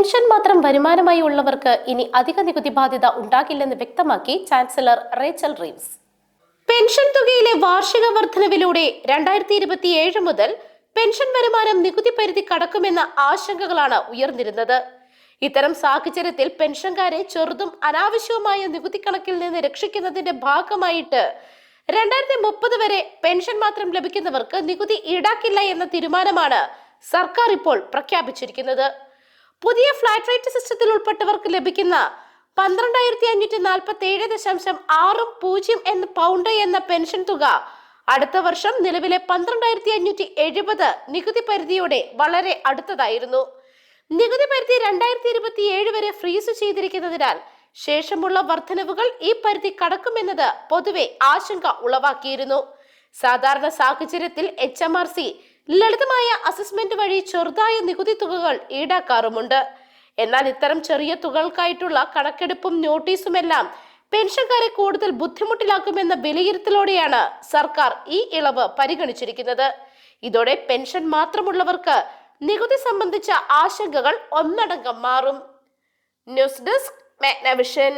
Pension മാത്രം വരുമാനമായി ഉള്ളവർക്ക് ഇനി അധിക നികുതി ബാധ്യത ഉണ്ടാകില്ലെന്ന് വ്യക്തമാക്കി ചാൻസലർ റേച്ചൽ റീംസ് പെൻഷൻ തുകയിലെ വാർഷിക വർധനവിലൂടെ രണ്ടായിരത്തി ഇരുപത്തിയേഴ് മുതൽ പെൻഷൻ വരുമാനം നികുതി പരിധി കടക്കുമെന്ന ആശങ്കകളാണ് ഉയർന്നിരുന്നത്. ഇത്തരം സാഹചര്യത്തിൽ പെൻഷൻകാരെ ചെറുതും അനാവശ്യവുമായ നികുതി കണക്കിൽ നിന്ന് രക്ഷിക്കുന്നതിന്റെ ഭാഗമായിട്ട് രണ്ടായിരത്തി മുപ്പത് വരെ പെൻഷൻ മാത്രം ലഭിക്കുന്നവർക്ക് നികുതി ഈടാക്കില്ല എന്ന തീരുമാനമാണ് സർക്കാർ ഇപ്പോൾ പ്രഖ്യാപിച്ചിരിക്കുന്നത്. പുതിയ ഫ്ലാറ്റ് റേറ്റ് സിസ്റ്റത്തിൽ ഉൾപ്പെട്ടവർക്ക് ലഭിക്കുന്ന പന്ത്രണ്ടായിരത്തി അഞ്ഞൂറ്റി നാൽപ്പത്തി ഏഴ് ദശാംശം ആറും പൂജ്യം എന്ന പൗണ്ട് എന്ന പെൻഷൻ തുക അടുത്ത വർഷം നിലവിലെ പന്ത്രണ്ടായിരത്തി അഞ്ഞൂറ്റി എഴുപത് നികുതി പരിധിയോടെ വളരെ അടുത്തതായിരുന്നു. നികുതി പരിധി രണ്ടായിരത്തി ഇരുപത്തി ഏഴ് വരെ ഫ്രീസ് ചെയ്തിരിക്കുന്നതിനാൽ ശേഷമുള്ള വർധനവുകൾ ഈ പരിധി കടക്കുമെന്നത് പൊതുവെ ആശങ്ക ഉളവാക്കിയിരുന്നു. സാധാരണ സാഹചര്യത്തിൽ എച്ച് എം ആർ സി ലളിതമായ അസസ്മെന്റ് വഴി ചെറുതായ നികുതി തുകകൾ ഈടാക്കാറുമുണ്ട്. എന്നാൽ ഇത്തരം ചെറിയ തുകകൾക്കായിട്ടുള്ള കണക്കെടുപ്പും നോട്ടീസുമെല്ലാം പെൻഷൻകാരെ കൂടുതൽ ബുദ്ധിമുട്ടിലാക്കുമെന്ന വിലയിരുത്തലോടെയാണ് സർക്കാർ ഈ ഇളവ് പരിഗണിച്ചിരിക്കുന്നത്. ഇതോടെ പെൻഷൻ മാത്രമുള്ളവർക്ക് നികുതി സംബന്ധിച്ച ആശങ്കകൾ ഒന്നടങ്കം മാറും. News desk Magnavision.